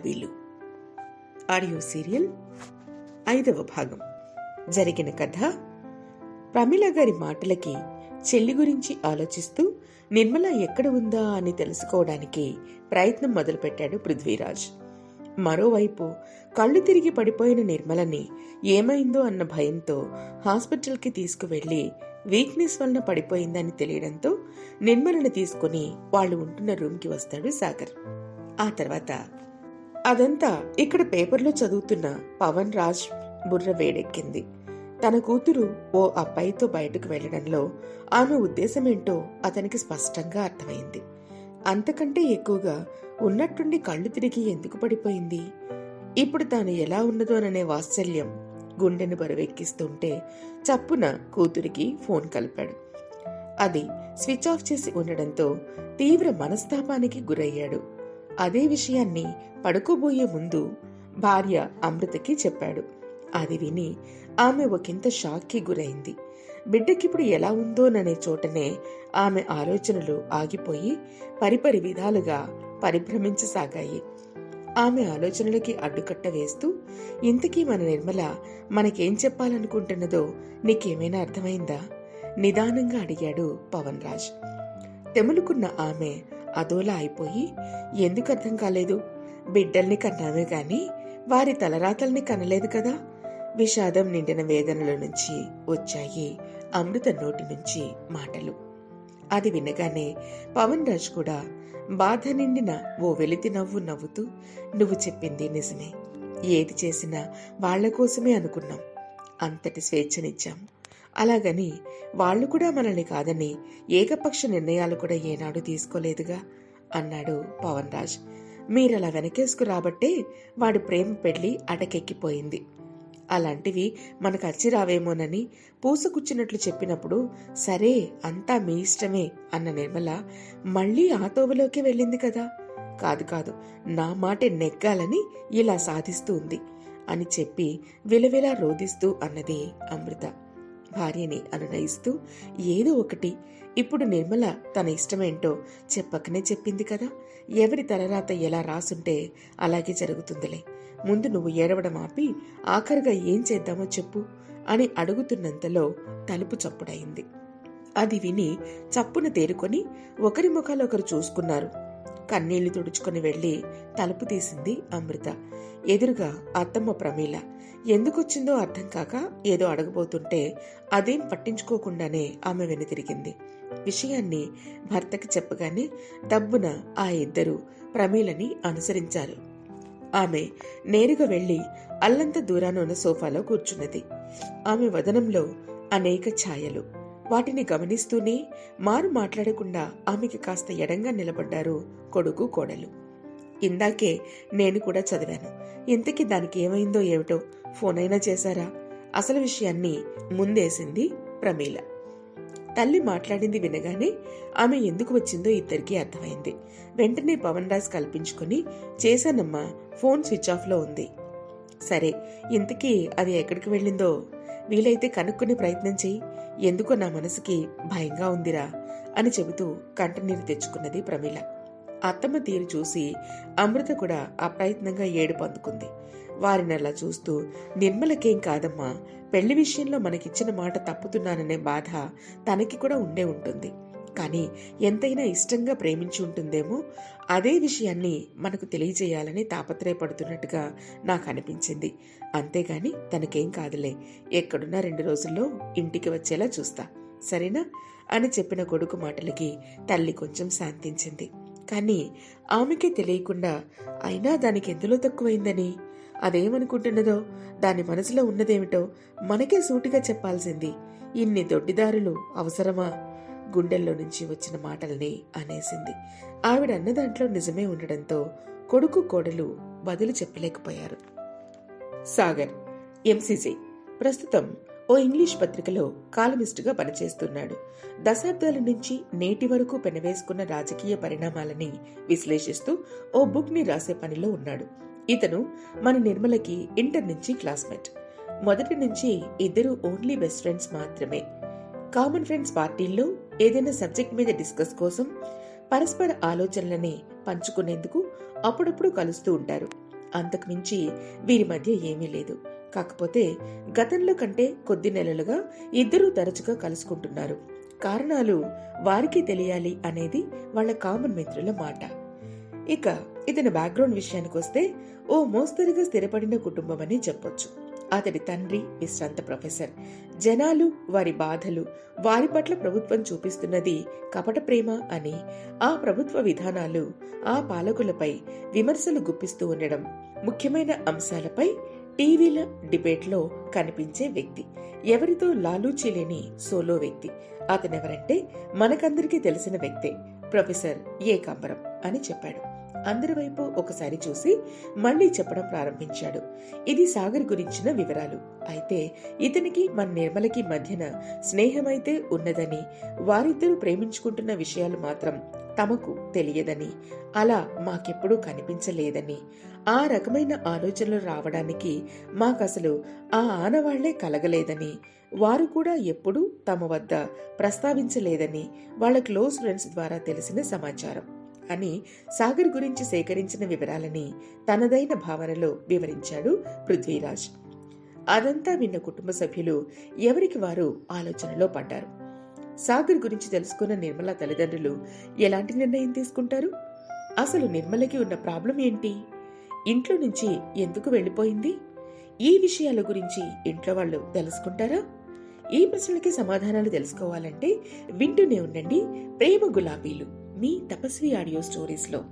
గులాబీలు audio serial ఐదవ భాగం. జరిగిన కథ ప్రమిళ గారి మాటలకి చెల్లి గురించి ఆలోచిస్తూ నిర్మల ఎక్కడ ఉందా అని తెలుసుకోవడానికి ప్రయత్నం మొదలుపెట్టాడు పృథ్వీరాజ్. మరోవైపు కళ్ళు తిరిగి పడిపోయిన నిర్మలని ఏమైందో అన్న భయంతో హాస్పిటల్కి తీసుకువెళ్ళి వీక్నెస్ వలన పడిపోయిందని తెలియడంతో నిర్మలను తీసుకుని వాళ్ళు ఉంటున్న రూమ్కి వస్తాడు సాగర్. ఆ తర్వాత అదంతా ఇక్కడ పేపర్లో చదువుతున్న పవన్ రాజ్ బుర్ర వేడెక్కింది. తన కూతురు ఓ అబ్బాయితో బయటకు వెళ్ళడంలో ఆమె ఉద్దేశమేంటో అతనికి స్పష్టంగా అర్థమైంది. అంతకంటే ఎక్కువగా ఉన్నట్టుండి కళ్ళు తిరిగి ఎందుకు పడిపోయింది? ఇప్పుడు తాను ఎలా ఉన్నదోననే వాత్సల్యం గుండెను బరువెక్కిస్తుంటే చప్పున కూతురికి ఫోన్ కలిపాడు. అది స్విచ్ ఆఫ్ చేసి ఉండడంతో తీవ్ర మనస్తాపానికి గురయ్యాడు. అదే విషయాన్ని పడుకోబోయే ముందు భార్య అమృతకి చెప్పాడు. అది విని ఆమె ఒకంత షాక్కి గురైంది. బిడ్డకిప్పుడు ఎలా ఉందోననే చోటనే ఆమె ఆలోచనలు ఆగిపోయి పరిపరి విధాలుగా పరిభ్రమించసాగాయి. ఆమె ఆలోచనలకి అడ్డుకట్ట వేస్తూ ఇంతకీ మన నిర్మల మనకేం చెప్పాలనుకుంటున్నదో నీకేమైనా అర్థమైందా? నిదానంగా అడిగాడు పవన్ రాజ్. తెములుకున్న ఆమె అదోలా అయిపోయి ఎందుకు అర్థం కాలేదు? బిడ్డల్ని కన్నామే గాని వారి తలరాతల్ని కనలేదు కదా? విషాదం నిండిన వేదనల నుంచి వచ్చాయి అమృత నోటి నుంచి మాటలు. అది వినగానే పవన్ రాజ్ కూడా బాధ నిండిన ఓ వెలితి నవ్వు నవ్వుతూ నువ్వు చెప్పింది నిజమే. ఏది చేసినా వాళ్ళ కోసమే అనుకున్నాం. అంతటి స్వేచ్ఛనిచ్చాం. అలాగని వాళ్ళు కూడా మనల్ని కాదని ఏకపక్ష నిర్ణయాలు కూడా ఏనాడు తీసుకోలేదుగా అన్నాడు పవన్ రాజ్ మీరలా వెనకేసుకు రాబట్టే వాడి ప్రేమ పెళ్ళి అటకెక్కిపోయింది. అలాంటివి మనకు అచ్చి రావేమోనని పూసకుచ్చినట్లు చెప్పినప్పుడు సరే అంతా మీ ఇష్టమే అన్న నిర్మల మళ్ళీ ఆ తోవలోకి వెళ్ళింది కదా. కాదు కాదు నా మాట నెగ్గాలని ఇలా సాధిస్తూ ఉంది అని చెప్పి విలవిలా రోదిస్తూ అన్నది అమృత. భార్యని అనునయిస్తూ ఏదో ఒకటి. ఇప్పుడు నిర్మల తన ఇష్టమేంటో చెప్పకనే చెప్పింది కదా. ఎవరి తలరాత ఎలా రాసుంటే అలాగే జరుగుతుందిలే. ముందు నువ్వు ఏడవడం ఆపి ఆఖరిగా ఏం చేద్దామో చెప్పు అని అడుగుతున్నంతలో తలుపు చప్పుడయింది. అది విని చప్పున తేరుకొని ఒకరి ముఖాలు ఒకరు చూసుకున్నారు. కన్నీళ్ళు తుడుచుకుని వెళ్ళి తలుపు తీసింది అమృత. ఎదురుగా అత్తమ్మ ప్రమీల. ఎందుకొచ్చిందో అర్థం కాక ఏదో అడగబోతుంటే అదేం పట్టించుకోకుండానే ఆమె వెనుతిరిగింది విషయాన్ని భర్తకి చెప్పగానే దబ్బున ఆ ఇద్దరు ప్రమీలని అనుసరించారు. ఆమె నేరుగా వెళ్ళి అల్లంత దూరాన ఉన్న సోఫాలో కూర్చున్నది. ఆమె వదనంలో అనేక ఛాయలు. వాటిని గమనిస్తూనే మారు మాట్లాడకుండా ఆమెకి కాస్త ఎడంగా నిలబడ్డారు కొడుకు కోడలు. ఇందాకే నేను కూడా చదివాను. ఇంతకీ దానికి ఏమైందో ఏమిటో ఫోన్ అయినా చేశారా? అసలు విషయాన్ని ముందేసింది ప్రమీల. తల్లి మాట్లాడింది వినగానే ఆమె ఎందుకు వచ్చిందో ఇద్దరికీ అర్థమైంది. వెంటనే పవన్ రాజ్ కల్పించుకుని చేశానమ్మా ఫోన్ స్విచ్ ఆఫ్లో ఉంది. సరే ఇంతకీ అది ఎక్కడికి వెళ్ళిందో వీలైతే కనుక్కునే ప్రయత్నం చెయ్యి. ఎందుకో నా మనసుకి భయంగా ఉందిరా అని చెబుతూ కంటనీరు తెచ్చుకున్నది ప్రమీల. అత్తమ్మ తీరు చూసి అమృత కూడా అప్రయత్నంగా ఏడుపు అందుకుంది వారిని అలా చూస్తూ నిర్మలకేం కాదమ్మా పెళ్ళి విషయంలో మనకిచ్చిన మాట తప్పుతున్నాననే బాధ తనకి కూడా ఉండే ఉంటుంది. కానీ ఎంతైనా ఇష్టంగా ప్రేమించి ఉంటుందేమో అదే విషయాన్ని మనకు తెలియజేయాలని తాపత్రయపడుతున్నట్టుగా నాకు అనిపించింది. అంతేగాని తనకేం కాదులే ఎక్కడున్నా రెండు రోజుల్లో ఇంటికి వచ్చేలా చూస్తా సరేనా? అని చెప్పిన కొడుకు మాటలకి తల్లి కొంచెం శాంతించింది. కానీ ఆమెకే తెలియకుండా అయినా దానికి ఎందులో తక్కువైందని? అదేమనుకుంటున్నదో దాని మనసులో ఉన్నదేమిటో మనకే సూటిగా చెప్పాల్సింది. ఇన్ని దొడ్డిదారులు అవసరమా? గుండెల్లో నుంచి వచ్చిన మాటల్ని అనేసింది. ఆవిడ అన్న దాంట్లో నిజమే ఉండడంతో కొడుకు కోడలు బదులు చెప్పలేకపోయారు. సాగర్ ఎంసీసీ. ప్రస్తుతం ఓ ఇంగ్లీష్ పత్రికలో కాలమిస్టుగా పనిచేస్తున్నాడు. దశాబ్దాల నుంచి నేటి వరకు పెనవేసుకున్న రాజకీయ పరిణామాలని విశ్లేషిస్తూ ఓ బుక్ని రాసే పనిలో ఉన్నాడు. ఇతను మన నిర్మలకి ఇంటర్ నుంచి క్లాస్మేట్. మొదటి నుంచి ఇద్దరు ఓన్లీ బెస్ట్ ఫ్రెండ్స్ మాత్రమే. కామన్ ఫ్రెండ్స్ పార్టీల్లో ఏదైనా సబ్జెక్ట్ మీద డిస్కస్ కోసం పరస్పర ఆలోచనలని పంచుకునేందుకు అప్పుడప్పుడు కలుస్తూ ఉంటారు. అంతకుమించి వీరి మధ్య ఏమీ లేదు. కాకపోతే గతంలో కంటే కొద్ది నెలలుగా ఇద్దరూ తరచుగా కలుసుకుంటున్నారు. కారణాలు వారికి తెలియాలి అనేది వాళ్ళ కామన్ మిత్రుల మాట. ఇక ఇతని బ్యాక్గ్రౌండ్ విషయానికి వస్తే ఓ మోస్తరుగా స్థిరపడిన కుటుంబం అని చెప్పొచ్చు. అతడి తండ్రి విశ్రాంత ప్రొఫెసర్. జనాలు వారి బాధలు వారి పట్ల ప్రభుత్వం చూపిస్తున్నది కపట ప్రేమ అని ఆ ప్రభుత్వ విధానాలు ఆ పాలకులపై విమర్శలు గుప్పిస్తూ ఉండడం ముఖ్యమైన అంశాలపై టీవీల డిబేట్లో కనిపించే వ్యక్తి. ఎవరితో లాలూచీ లేని సోలో వ్యక్తి. అతనెవరంటే మనకందరికీ తెలిసిన వ్యక్తే ప్రొఫెసర్ ఏ. కంబరం అని చెప్పాడు. అందరి వైపు ఒకసారి చూసి మళ్ళీ చెప్పడం ప్రారంభించాడు. ఇది సాగర్ గురించిన వివరాలు. అయితే ఇతనికి మన నిర్మలకి మధ్యన స్నేహమైతే ఉన్నదని వారిద్దరూ ప్రేమించుకుంటున్న విషయాలు మాత్రం తమకు తెలియదని అలా మాకెప్పుడూ కనిపించలేదని ఆ రకమైన ఆలోచనలు రావడానికి మాకసలు ఆ ఆనవాళ్ళే కలగలేదని వారు కూడా ఎప్పుడూ తమ వద్ద ప్రస్తావించలేదని వాళ్ళ క్లోజ్ ఫ్రెండ్స్ ద్వారా తెలిసిన సమాచారం. అని సాగర్ గురించి సేకరించిన వివరాలని తనదైన భావనలో వివరించాడు పృథ్వీరాజ్. అదంతా విన్న కుటుంబ సభ్యులు ఎవరికి వారు ఆలోచనలో పడ్డారు? సాగర్ గురించి తెలుసుకున్న నిర్మల తల్లిదండ్రులు ఎలాంటి నిర్ణయం తీసుకుంటారు? అసలు నిర్మలకి ఉన్న ప్రాబ్లం ఏంటి? ఇంట్లో నుంచి ఎందుకు వెళ్ళిపోయింది? ఈ విషయాల గురించి ఇంట్లో వాళ్ళు తెలుసుకుంటారా? ఈ ప్రశ్నలకి సమాధానాలు తెలుసుకోవాలంటే వింటూనే ఉండండి ప్రేమ గులాబీలు. మీ తపస్వి ఆడియో స్టోరీస్లో.